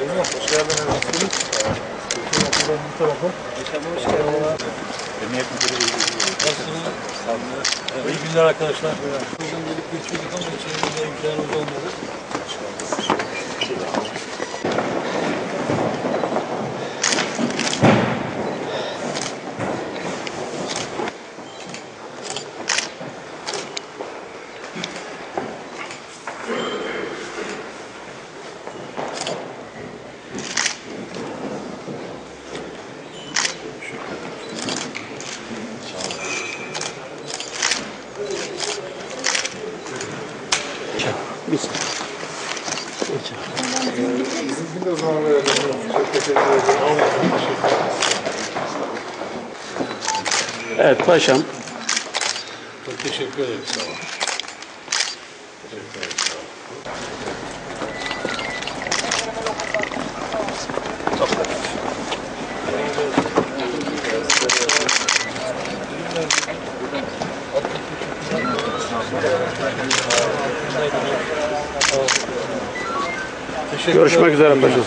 geldiniz. Bu tarafa. Emniyet müdürü? İyi günler arkadaşlar. Buradan gelip geçiyorduk ama içerimizde imkanımız olmadı. Bizim de zaman verelim. Ederim. Evet paşam. Çok teşekkür ederim. Sağ olun. Teşekkür Görüşmek üzere paşam.